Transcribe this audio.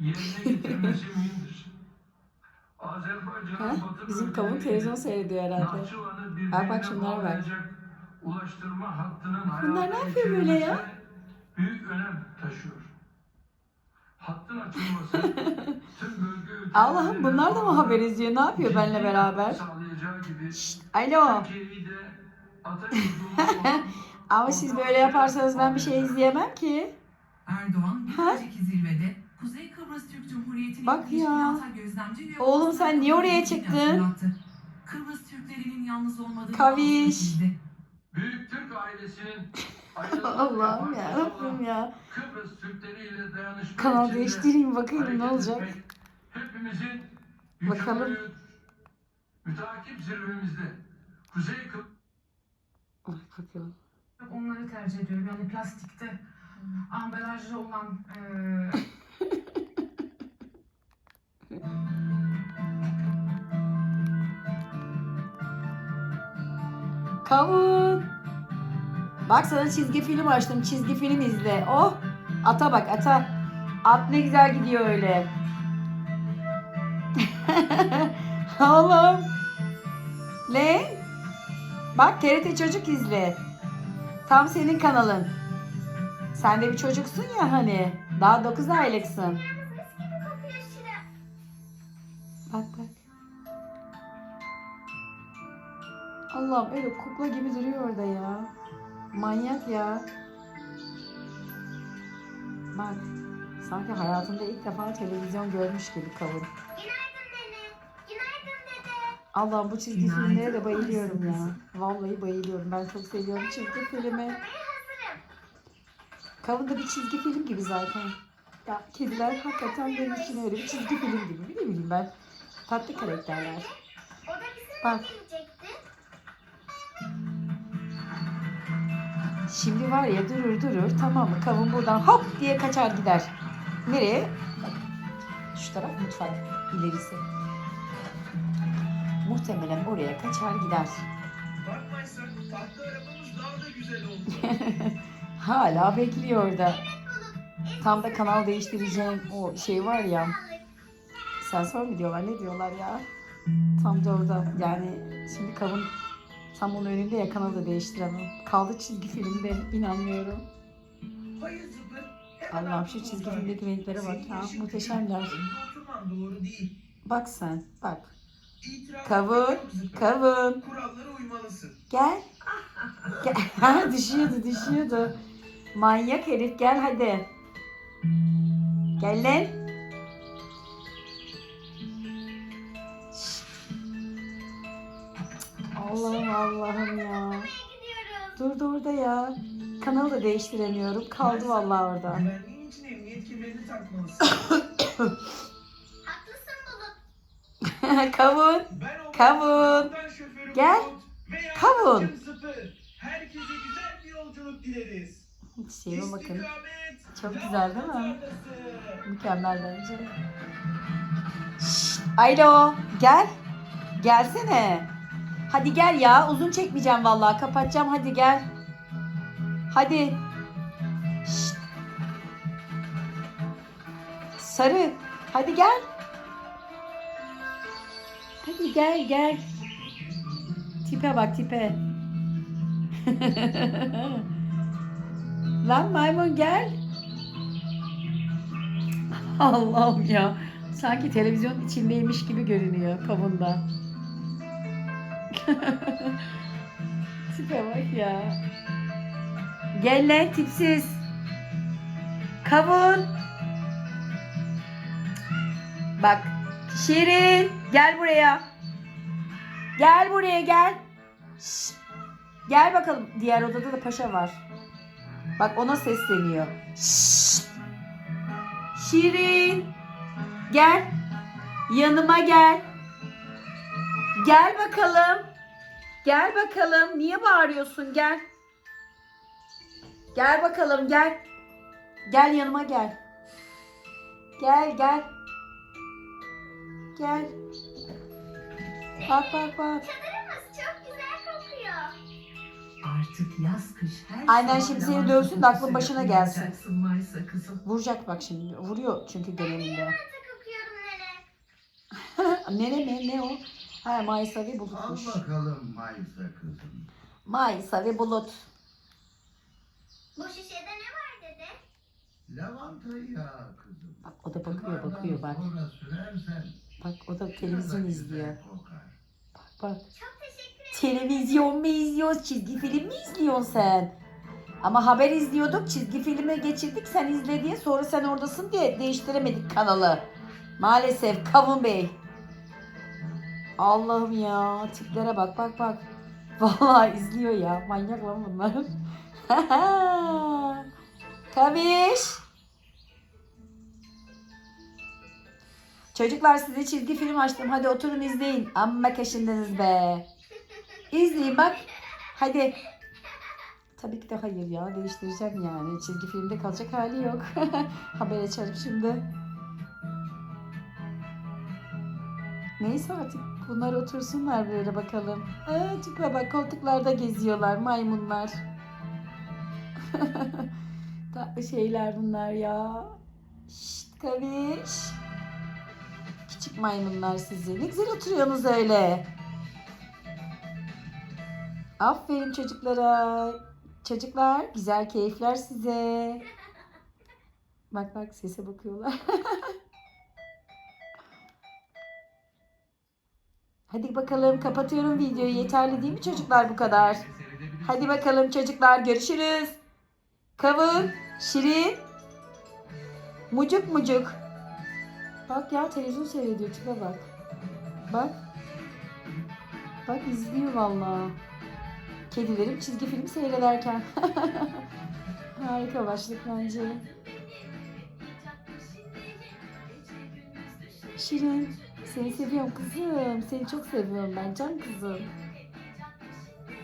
yerine mühimdir. Ha? batı Bizim kavun televizyon seyrediyor herhalde. Bak bak şunlara bak. Ulaştırma hattının Bunlar ne yapıyor böyle ya? büyük önem taşıyor. Hattın açılması tüm bölge ülkelerine Allah'ım bunlar da mı haber izliyor? Ne yapıyor benimle ciddi beraber? Gibi Alo. Ama siz böyle yaparsanız ben bir şey izleyemem ki. Erdoğan bir önceki zirvede Kıbrıs Türk Cumhuriyeti'nin Bak ya. gözlemci üye Oğlum sen niye oraya çıktın? Kıbrıs Türklerinin yalnız olmadığını Kaviş. Büyük Türk ailesinin Allah'ım ya Rabbim ya. Kıbrıs Türkleri ile dayanışma Kanal değiştireyim bakayım ne olacak. Hepimizin Bakalım. Müteakip zirvemizde Kuzey Kıbrıs Bak bakalım. Onları tercih ediyorum. Yani plastikte ambalajlı olan eee Kavun. Bak sana çizgi film açtım. Çizgi film izle. Oh. Ata bak ata. At ne güzel gidiyor öyle. Oğlum. Ne? Bak TRT Çocuk izle. Tam senin kanalın. Sen de bir çocuksun ya hani. Daha 9 aylıksın. Allah'ım öyle kukla gibi duruyor orada ya. Manyak ya. Bak. Sanki hayatında ilk defa televizyon görmüş gibi kavun. Günaydın nene. Günaydın dede. Allah'ım bu çizgi Günaydın filmlere de bayılıyorum ya. Vallahi bayılıyorum. Ben çok seviyorum çizgi filmi. Hazırım. Kavun da bir çizgi film gibi zaten. Ya kediler hakikaten benim için öyle bir çizgi film gibi. Ne bileyim ben. Tatlı karakterler. Bak. Şimdi var ya durur durur tamam mı? Kavun buradan hop diye kaçar gider. Nereye? Bak, Şu taraf mutfak ilerisi. Muhtemelen oraya kaçar gider. Bakmaysak tahta arabamız daha da güzel oldu. Hala bekliyor orada. Tam da kanal değiştireceğim o şey var ya. Sensör mü diyorlar ne diyorlar ya? Tam da orada yani şimdi kavun tam onun önünde ya kanalı da değiştiremem. Kaldı çizgi filmde inanmıyorum. Allah'ım şu çizgi filmdeki renklere bak ya muhteşemler. Bak sen bak. Kavun, kavun. Kurallara uymalısın. Gel. gel. Düşüyordu düşüyordu. Manyak herif gel hadi. Gel lan. Allah'ım Allah'ım ya. Durdu orada ya. Kanalı da değiştiremiyorum. Kaldı vallahi orada. Güvenliğin için. Kavun. Kavun. Gel. Ve Kavun. Herkese güzel bir yolculuk dileriz. Şeyime bakın. Çok güzel değil mi? Mükemmel bence. Şşt, alo gel. Gelsene. Hadi gel ya. Uzun çekmeyeceğim vallahi. Kapatacağım. Hadi gel. Hadi. Şşt. Sarı. Hadi gel. Hadi gel gel. Tipe bak tipe. Lan maymun gel. Allah'ım ya. Sanki televizyon içindeymiş gibi görünüyor kavunda. Tipe bak ya. Gel lan tipsiz. Kavun. Bak. Şirin. Gel buraya. Gel buraya gel. Şşt. Gel bakalım. Diğer odada da paşa var. Bak ona sesleniyor. Şşt. Şirin. Gel. Yanıma gel. Gel bakalım. Gel bakalım. Niye bağırıyorsun? Gel. Gel bakalım gel. Gel yanıma gel. Gel gel. Gel. Bak bak bak. Çadırımız çok güzel kokuyor. Artık yaz kış her Aynen, şimdi seni dövsün de aklın başına gelsin. kızım. Vuracak bak şimdi. Vuruyor çünkü genelinde. Lavanta kokuyorum nene. Nere mi? Ne o? Ha Maysa ve Al bulutmuş. bakalım Maysa kızım. Maysa ve bulut. Bu şişede ne var dede? Lavanta yağı kızım. Bak o da bakıyor Kıvardan bakıyor bak. Sonra sürersen Bak o da televizyon izliyor. kokar. Bak bak. Çok teşekkür ederim. Televizyon mu izliyoruz? Çizgi film mi izliyorsun sen? Ama haber izliyorduk. Çizgi filme geçirdik. Sen izle diye. Sonra sen oradasın diye değiştiremedik kanalı. Maalesef Kavun Bey. Allah'ım ya. Tiplere bak bak bak. Vallahi izliyor ya. Manyak lan bunlar. Kaviş. Çocuklar size çizgi film açtım. Hadi oturun izleyin. Amma kaşındınız be. İzleyin bak. Hadi. Tabii ki de hayır ya. Değiştireceğim yani. Çizgi filmde kalacak hali yok. Haber açarım şimdi. Neyse artık bunlar otursunlar böyle bakalım. Aa, tipe bak koltuklarda geziyorlar maymunlar. Tatlı şeyler bunlar ya. Şşt kaviş. Küçük maymunlar sizi. Ne güzel oturuyorsunuz öyle. Aferin çocuklara. Çocuklar güzel keyifler size. Bak bak sese bakıyorlar. Hadi bakalım kapatıyorum videoyu. Yeterli değil mi çocuklar bu kadar? Hadi bakalım çocuklar görüşürüz. Kavun, Şirin, Mucuk Mucuk. Bak ya televizyon seyrediyor tipe bak. Bak. Bak izliyor vallahi. Kedilerim çizgi film seyrederken. Harika başlık bence. Şirin, seni seviyorum kızım. Seni çok seviyorum ben can kızım.